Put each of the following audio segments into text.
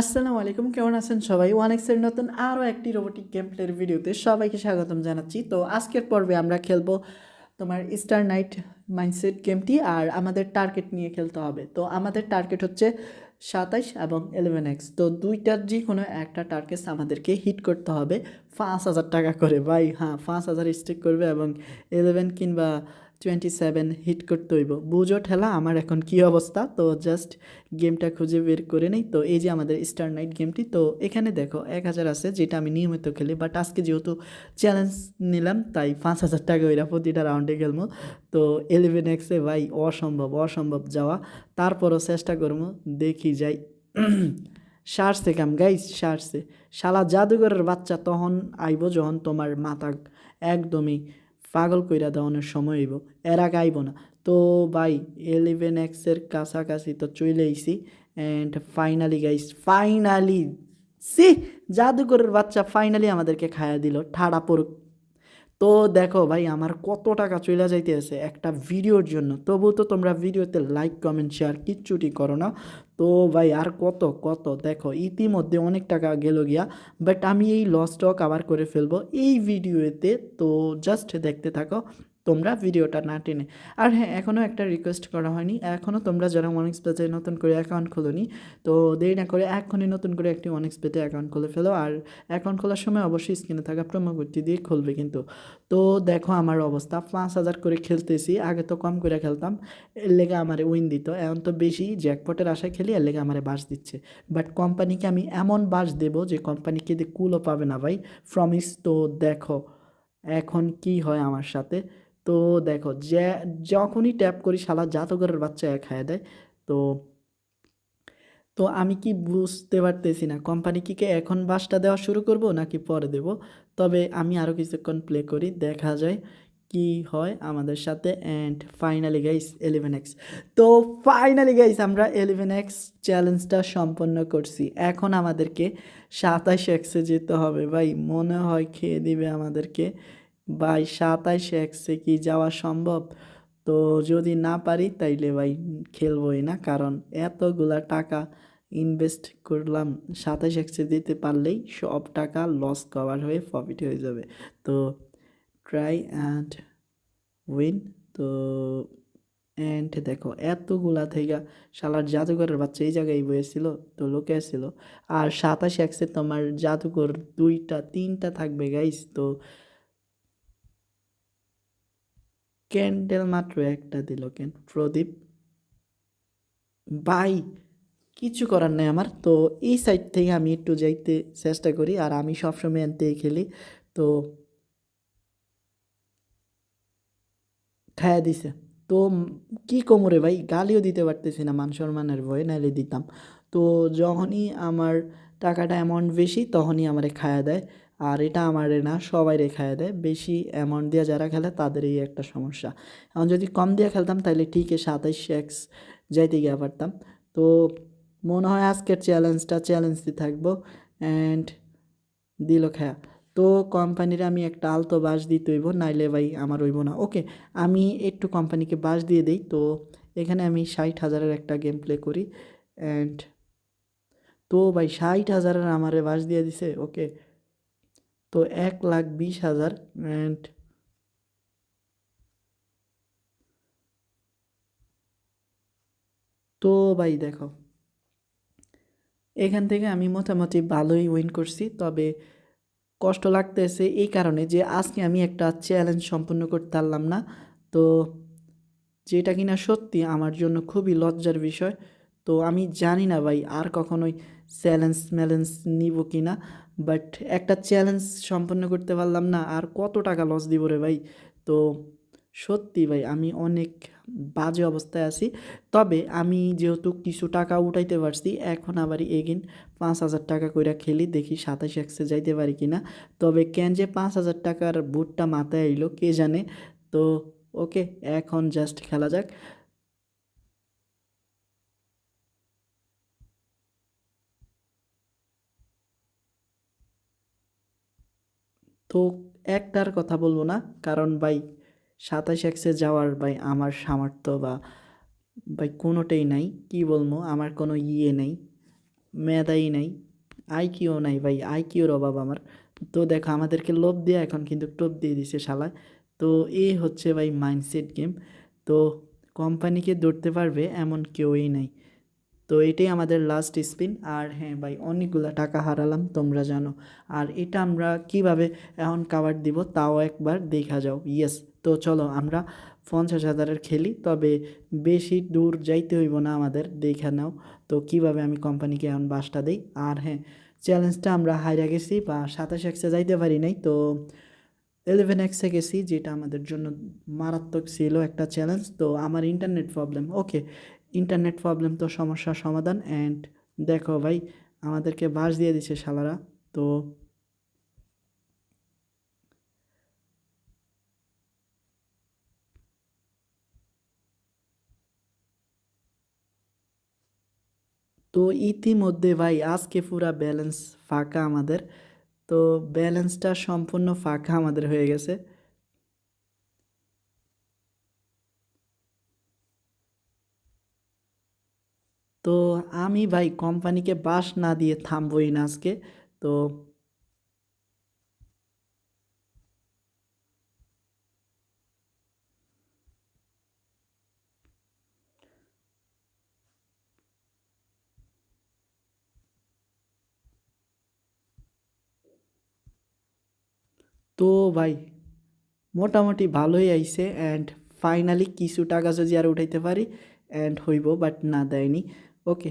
আসসালামু আলাইকুম, কেমন আছেন সবাই? ওয়ান এক্সের নতুন আরও একটি রোবোটিক গেম প্লের ভিডিওতে সবাইকে স্বাগতম জানাচ্ছি। তো আজকের পর্বে আমরা খেলব তোমার স্টার নাইট মাইন্ডসেট গেমটি আর আমাদের টার্গেট নিয়ে খেলতে হবে। তো আমাদের টার্গেট হচ্ছে সাতাইশ এবং এলেভেন এক্স তো দুইটার যে কোনো একটা টার্গেট আমাদেরকে হিট করতে হবে। পাঁচ হাজার টাকা করে, ভাই। হ্যাঁ পাঁচ হাজার স্টেক করবে এবং এলেভেন কিংবা টোয়েন্টি সেভেন হিট করতে হইব। বুঝো ঠেলা, আমার এখন কি অবস্থা? তো জাস্ট গেমটা খুঁজে বের করে নেই। তো এই যে আমাদের স্টার নাইট গেমটি তো এখানে দেখো, এক হাজার আছে, যেটা আমি নিয়মিত খেলি। বাট আজকে যেহেতু চ্যালেঞ্জ নিলাম, তাই পাঁচ হাজার টাকা ওইরা প্রতিটা রাউন্ডে খেলব। তো ইলেভেন এক্সে ভাই, অসম্ভব অসম্ভব যাওয়া। তারপরও চেষ্টা করব, দেখি যাই। সারছে কাম গাইস সারছে শালা জাদুঘরের বাচ্চা তখন আইব যখন তোমার মাথা একদমই পাগল কইরা দেওয়ানোর সময় হইব। এরা গাইব না। তো ভাই ইলেভেন এক্সের কাছাকাছি তো চলে আইসি অ্যান্ড ফাইনালি গাইস ফাইনালি সি জাদুঘরের বাচ্চা ফাইনালি আমাদেরকে খায়া দিল, ঠাড়া পড়ুক তো দেখো ভাই, আমার কত টাকা চলে যাইতে আছে একটা ভিডিওর জন্য। তবু তো তোমরা ভিডিওতে লাইক কমেন্ট শেয়ার কিচ্ছুটি করো না। তো ভাই আর কত কত? দেখো, ইতিমধ্যে অনেক টাকা গেল গিয়া বাট আমি এই লসটাও আবার করে ফেলব। এই ভিডিওতে তো জাস্ট দেখতে থাকো। তোমরা ভিডিওটা না টেনে। আর হ্যাঁ এখনও একটা রিকোয়েস্ট করা হয়নি। এখনও তোমরা যারা ওয়ানিক্স পেজে নতুন করে অ্যাকাউন্ট খোলোনি, তো দেরি না করে এখনই নতুন করে একটি ওয়ানিক্স পেজে অ্যাকাউন্ট খুলে ফেলো। আর অ্যাকাউন্ট খোলার সময় অবশ্যই স্ক্রিনে থাকা প্রোমো দিয়ে খুলবে কিন্তু। তো দেখো আমার অবস্থা, পাঁচ হাজার করে খেলতেছি, আগে তো কম করে খেলতাম, এর লেগে আমার উইন দিত। এখন তো বেশি জ্যাকপটের আশায় খেলি, এর লেগে আমার বাস দিচ্ছে। বাট কোম্পানিকে আমি এমন বাস দেব যে কোম্পানিকে কুলও পাবে না ভাই। প্রমিস তো দেখো, এখন কি হয় আমার সাথে? তো দেখো, যে, যখনই ট্যাপ করি, শালা জাতকরের বাচ্চা এক খায় দেয়। তো তো আমি কি বুঝতে পারতেছি না কোম্পানি কি এখন বাসটা দেওয়া শুরু করব নাকি পরে দেব? তবে আমি আরও কিছুক্ষণ প্লে করি, দেখা যায় কি হয় আমাদের সাথে। And finally guys eleven X তো ফাইনালি গাইস আমরা এলেভেন এক্স চ্যালেঞ্জটা সম্পন্ন করছি। এখন আমাদেরকে সাতাশ এক্সে যেতে হবে ভাই। মনে হয় খেয়ে দিবে আমাদেরকে। ভাই, সাতাশ এক্সে কি যাওয়া সম্ভব? তো যদি না পারি তাইলে ভাই খেলবই না, কারণ এতগুলা টাকা ইনভেস্ট করলাম, সাতাশ এক্সে দিতে পারলেই সব টাকা লস কভার হয়ে প্রফিট হয়ে যাবে। তো ট্রাই অ্যান্ড উইন তো অ্যান্ড দেখো, এতগুলা থেকে শালার জাদুঘরের বাচ্চা এই জায়গায় বসেছিল, তো লোকে আসছিল। আর সাতাশ এক্সে তোমার জাদুঘর দুইটা, তিনটা থাকবে গাইস তো ক্যান্ডেল মাত্র একটা দিল কেন? প্রদীপ? বাই কিছু করার নেই আমার। তো এই সাইড থেকে আমি একটু যাইতে চেষ্টা করি, আর আমি সবসময় আনতে খেলি। তো খায়া দিছে। তো কি কোমরে ভাই? গালিও দিতে পারতেছি না, মান সম্মানের ভয়ে নাইলে দিতাম। তো যখনই আমার টাকাটা অ্যামাউন্ট বেশি, তখনই আমারে খায়া দেয়। আর এটা আমারে না সবাই খায়া দেয়। বেশি অ্যামাউন্ট দিয়ে যারা খেলে তাদেরই একটা সমস্যা। এখন যদি কম দিয়ে খেলতাম তাহলে ঠিকই সাতাইশ এক্স যাইতে গিয়ে পারতাম। তো মনে হয় আজকের চ্যালেঞ্জটা চ্যালেঞ্জই থাকব। অ্যান্ড দিল খেয়া। তো কোম্পানির আমি একটা আলতো বাস দিতে হইব, নাইলে ভাই আমার হইব না। ওকে আমি একটু কোম্পানিকে বাস দিয়ে দিই। তো এখানে আমি ষাট হাজারের একটা গেম প্লে করি। অ্যান্ড তো ভাই ষাট হাজারের আমারে বাস দিয়ে দিছে। ওকে তো এক লাখ বিশ হাজার অ্যান্ড তো ভাই দেখো, এখান থেকে আমি মোটামুটি ভালোই উইন করছি, তবে কষ্ট লাগতেছে এই কারণে যে আজকে আমি একটা চ্যালেঞ্জ সম্পূর্ণ করতে পারলাম না। তো যেটা কিনা সত্যি আমার জন্য খুবই লজ্জার বিষয়, তো আমি জানি না ভাই আর কখনোই চ্যালেঞ্জ ম্যালেঞ্জ নিব কি না বাট একটা চ্যালেঞ্জ সম্পন্ন করতে পারলাম না। আর কত টাকা লস দিব রে ভাই? তো সত্যি ভাই, আমি অনেক বাজে অবস্থায় আছি। তবে আমি যেহেতু কিছু টাকা উঠাইতে পারছি, এখন আবার এগিন পাঁচ হাজার টাকা কইরা খেলি, দেখি সাতাশ একশে যাইতে পারি কি না তবে কেন যে পাঁচ হাজার টাকার বুটটা মাথায় আইলো, কে জানে? তো ওকে এখন জাস্ট খেলা যাক। তো একটার কথা বলব না, কারণ ভাই সাতাশ এক্সে যাওয়ার ভাই আমার সামর্থ্য বা ভাই কোনোটাই নাই, কি বলব? আমার কোনো ইয়ে নেই, মেধাই নাই আইকিউ নাই ভাই আইকিউর অভাব আমার। তো দেখো আমাদেরকে লোভ দিয়ে এখন কিন্তু টোপ দিয়ে দিছে শালায় তো এই হচ্ছে ভাই মাইন্ডসেট গেম তো কোম্পানিকে ধরতে পারবে এমন কেউই নাই। তো এটাই আমাদের লাস্ট স্পিন আর হ্যাঁ ভাই, অনেকগুলো টাকা হারালাম, তোমরা জানো। আর এটা আমরা কীভাবে এখন কাভার দিব, তাও একবার দেখা যাও। ইয়েস তো চলো আমরা পঞ্চাশ হাজারের খেলি, তবে বেশি দূর যাইতে হইব না আমাদের, দেখা নাও। তো কীভাবে আমি কোম্পানিকে এখন বাসটা দিই। আর হ্যাঁ চ্যালেঞ্জটা আমরা হাইরা গেছি, বা সাতাশ এক্সে যাইতে পারি নাই, তো ইলেভেন এক্সে গেছি, যেটা আমাদের জন্য মারাত্মক ছিল একটা চ্যালেঞ্জ তো আমার internet problem okay internet problem তো সমস্যার সমাধান অ্যান্ড দেখো ভাই, আমাদেরকে বাস দিয়ে দিছে শালারা, তো তো ইতিমধ্যে ভাই, আজকে পুরা ব্যালেন্স ফাঁকা আমাদের, তো ব্যালেন্সটা সম্পূর্ণ ফাঁকা আমাদের হয়ে গেছে। তো আমি ভাই কোম্পানিকে বাস না দিয়ে থামবই না আজকে, তো তো ভাই মোটামুটি ভালোই আইছে অ্যান্ড ফাইনালি কিছু টাকা যদি আর উঠাইতে পারি অ্যান্ড হইব বাট না দেয়নি। ওকে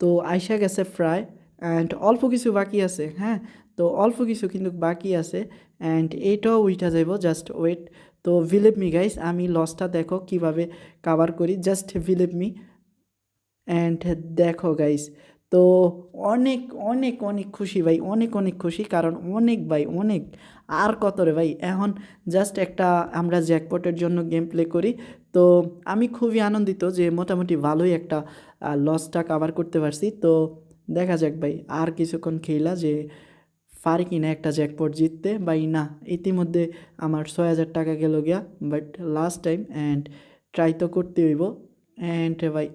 তো আইসা গেছে প্রায় অ্যান্ড অল্প কিছু বাকি আছে হ্যাঁ? তো অল্প কিছু কিন্তু বাকি আছে অ্যান্ড এইটাও উইঠা যাইব জাস্ট ওয়েট তো ভিলেভ মি গাইস আমি লসটা দেখো কীভাবে কাভার করি জাস্ট ভিলেভ মি অ্যান্ড দেখো গাইস তো অনেক অনেক অনেক খুশি ভাই, অনেক অনেক খুশি। কারণ অনেক ভাই, অনেক। আর কত রে ভাই? এখন জাস্ট একটা আমরা জ্যাকপটের জন্য গেম প্লে করি। তো আমি খুবই আনন্দিত যে মোটামুটি ভালোই একটা লসটা কাভার করতে পারছি। তো দেখা যাক ভাই, আর কিছুক্ষণ খেলা যে পারি কি না একটা জ্যাকপট জিততে। বাই না, ইতিমধ্যে আমার ছয় হাজার টাকা গেল গিয়া but last time and try তো করতে হইব। অ্যান্ড ভাই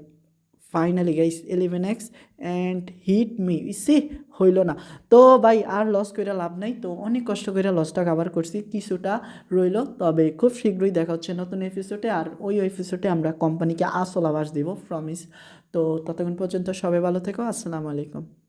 finally guys eleven X and hit me সে হইল না। তো ভাই, আর লস করে লাভ নাই। তো অনেক কষ্ট করে লসটা কাভার করছি। কিছুটা রইল। তবে খুব শীঘ্রই দেখা হচ্ছে নতুন এপিসোডে আর ওই এপিসোডে আমরা কোম্পানিকে আসল আবাস দিব প্রমিস তো ততক্ষণ পর্যন্ত সবাই ভালো থেকো। আসসালামু আলাইকুম।